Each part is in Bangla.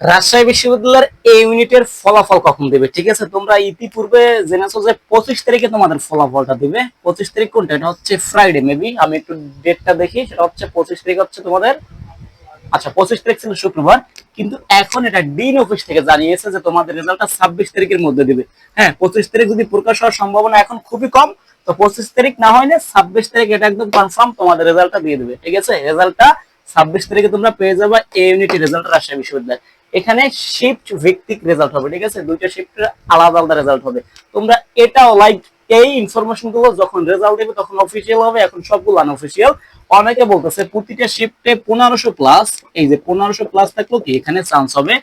রাজশাহী বিশ্ববিদ্যালয়ের এই ইউনিটের ফলাফল কখন দেবে? ঠিক আছে, তোমরা ইতিপূর্বে জেনেছো যে পঁচিশ তারিখে তোমাদের ফলাফলটা দিবে। পঁচিশ তারিখ কোনটা? এটা হচ্ছে ফ্রাইডে মেবি আমি একটু ডেটটা দেখি। সেটা হচ্ছে পঁচিশ তারিখ হচ্ছে তোমাদের আচ্ছা পঁচিশ তারিখ ছিল শুক্রবার, কিন্তু এখন এটা ডিন অফিস থেকে জানিয়েছে যে তোমাদের রেজাল্টটা ছাব্বিশ তারিখের মধ্যে দিবে। হ্যাঁ পঁচিশ তারিখ যদি প্রকাশ হওয়ার সম্ভাবনা এখন খুবই কম, তো পঁচিশ তারিখ না হইলে ছাব্বিশ তারিখ এটা একদম কনফার্ম তোমাদের রেজাল্টটা দিয়ে দেবে। ঠিক আছে রেজাল্টটা ছাব্বিশ তারিখে তোমরা পেয়ে যাবে এ ইউনিটি রেজাল্ট রাজশাহী বিশ্ববিদ্যালয়। এখানে শিফট ভিত্তিক রেজাল্ট হবে, ঠিক আছে? দুইটা শিফটের আলাদা আলাদা রেজাল্ট হবে। তোমরা এটাও লাইক এই ইনফরমেশনগুলো যখন রেজাল্ট দেবে তখন অফিসিয়াল হবে, এখন সবগুলো আনঅফিসিয়াল অনেকে বলতেছে, প্রতিটা শিফটে পনেরোশো প্লাস এই যে পনেরোশো প্লাস থাকলেও কি এখানে চান্স হবে?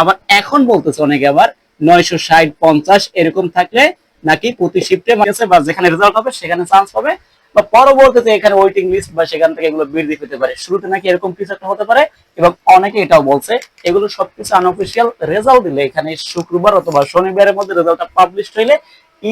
আবার এখন বলতেছে অনেকে আবার, নয়শো ষাট পঞ্চাশ এরকম থাকলে নাকি প্রতি শিফটে বা যেখানে রেজাল্ট হবে, সেখানে চান্স পাবে বা পরবর্তীতে এখানে ওয়েটিং লিস্ট বা সেখান থেকে এগুলো বৃদ্ধি পেতে পারে। শুরুতে নাকি এরকম কিছু একটা হতে পারে এবং অনেকে এটাও বলছে, এগুলো সবকিছু আনঅফিসিয়াল রেজাল্ট দিলে এখানে শুক্রবার অথবা শনিবারের মধ্যে রেজাল্টটা পাবলিশ হইলে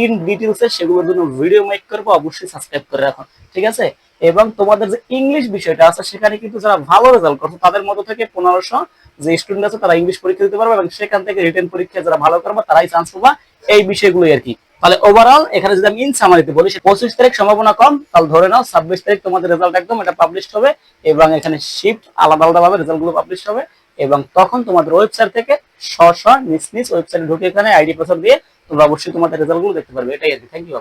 ইন ডিটেলসে সেগুলোর জন্য ভিডিও মেক করব, অবশ্যই সাবস্ক্রাইব করে রাখুন ঠিক আছে? এবং তোমাদের যে ইংলিশ বিষয়টা আছে, সেখানে কিন্তু যারা ভালো রেজাল্ট করছে, তাদের মধ্যে থেকে পনেরোশো যে স্টুডেন্ট আছে, তারা ইংলিশ পরীক্ষা দিতে পারবে এবং সেখান থেকে রিটেন পরীক্ষা যারা ভালো করবে, তারাই চান্স পাবা এই বিষয়গুলোই আর কি। তাহলে ওভারঅল এখানে যদি আমি ইন সামারিতে বলি পঁচিশ তারিখ সম্ভাবনা কম, তাহলে ধরে নাও ছাব্বিশ তারিখ তোমাদের রেজাল্ট একদম এটা পাবলিশ হবে এবং এখানে শিফট আলাদা আলাদা ভাবে রেজাল্টগুলো পাবলিশ হবে এবং তখন তোমাদের ওয়েবসাইট থেকে স্ব স নিজ নিজ ওয়েবসাইট ঢুকে এখানে আইডি পাসওয়ার্ড দিয়ে তোমরা অবশ্যই তোমাদের রেজাল্টগুলো দেখতে পারবে। এটাই আর থ্যাংক ইউ